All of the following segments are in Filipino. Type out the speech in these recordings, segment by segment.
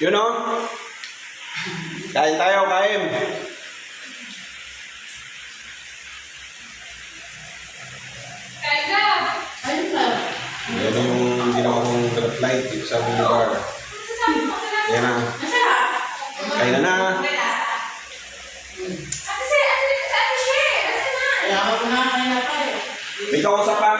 Yun o. Kain tayo, kain. Kain ka! Ayun na. Yan yung ginawa kong trip light dito sa boulevard. Sasabi mo sa lahat. Yan na. Kain na na. Ate si, ate, ate She, ate na. Kaya ako kumakain na pa eh. May kausap pa.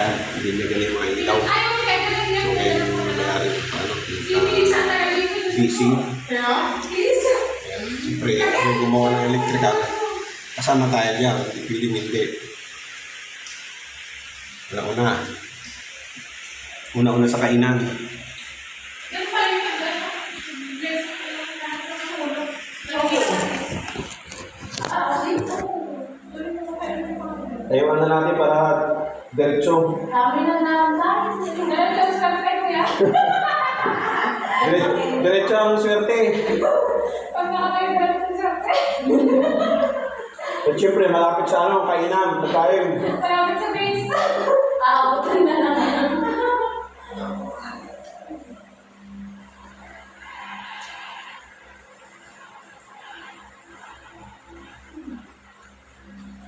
Yan, hindi na ganyan yung mga ilaw. So, kaya yung nangyari, ano, talaga yun. fishing. Ayan, Siyempre, ako gumawa ng electrical. Kasama tayo diyan, pipiling hindi. Wala una. Una-una sa kainan. Yes. Ah, na natin para diretso. kami na naman. Ka sa kape, kuya? Dire, diretso ang swerte. Pag nakakayo ka lang sa kape. At syempre, malapit sa ano, kainan, pagkain. Malapit sa base. Na naman.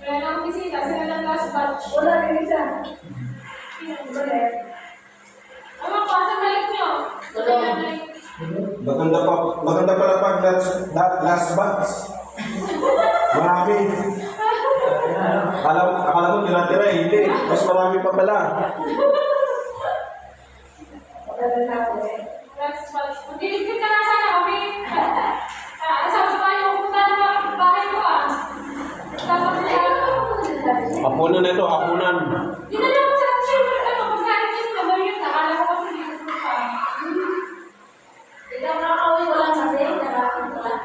Wala na akong bisita. Sila lang last batch. Wala Maganda pa, maganda pala pag last, last, batch. Marami. Akala, akala mo tira-tira eh, hindi. Mas marami pa pala. Last batch. Magdiligpit ka na sana kami. Hapunan na ito, hapunan. Dinala ko sa syempre, ano, pagkain yun, naman yun, nakala ko kasi dito ko pa. Ikaw nakakawin ko lang ko lang.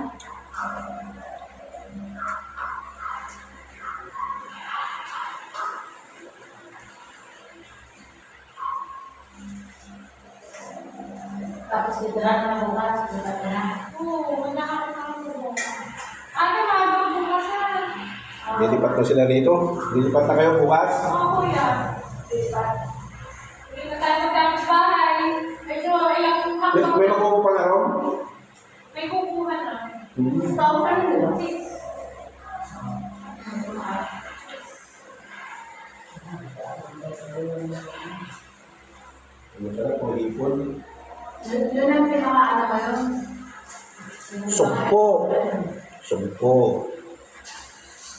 Tapos ditoran na bukas, bukas na. Oo, Lilipat na sila dito. Lilipat na kayo bukas. Oo, kuya. Hindi na tayo magkakit bahay. Medyo ilang May, may makukuha na ron? May kukuha na. Hmm. Rin diba? Six. Ano pala, kung ipon. Yun ang pinaka-ano ko yun. Sumpo. Sumpo.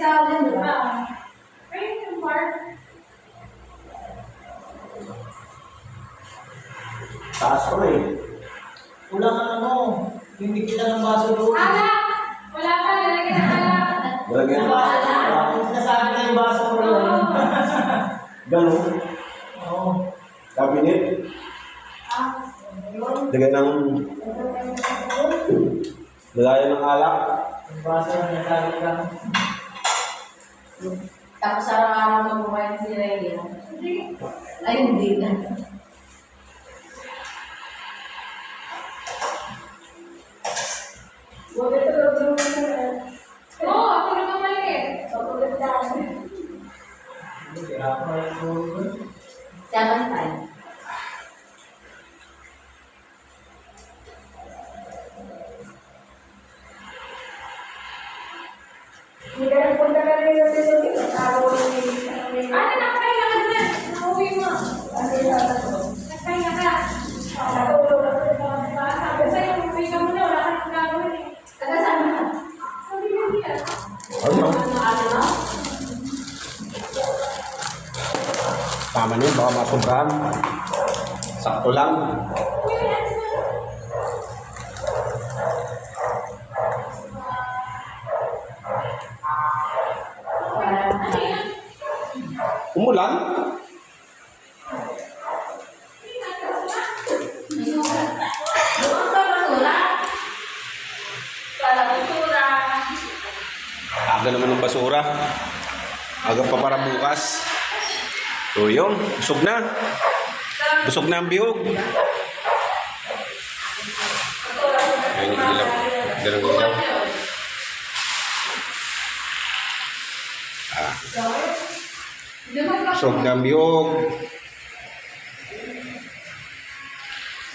din, di ba? Ah. Ayun yung part. Taas pa eh. Kulang ang ano, hindi kita ng baso doon. Alak! Wala pa, lalagyan ng alak. Lagyan Yung baso, yung sinasabi na yung baso ko Oo. doon. Ganun. Oo. Cabinet. Ah. Lagyan ng... Lagayan ng alak. Yung baso na sinasabi lang. Tapos araw-araw mabuhay si no? Ay, hindi na. Oo, ako naman maliit. Kaya Hindi ka nagpunta na rin sa Philippines. Ano na kayo na na? Nauwi mo. Ano na ako? Nakahinga ka. Nakatulog ako sa mga bata. Kasi yung uwi ka muna, wala ka nang gagawin eh. Taga saan na? Sabi na ah. niya. Ano? Ano, ano? ano? Tama niyo, baka masobrahan. Sakto lang. Basura. Aga naman ng basura. Aga pa para bukas. O yun, busog na. Busog na ang bihog. Ayun ilaw. Ganun ilaw. Di ang bihog.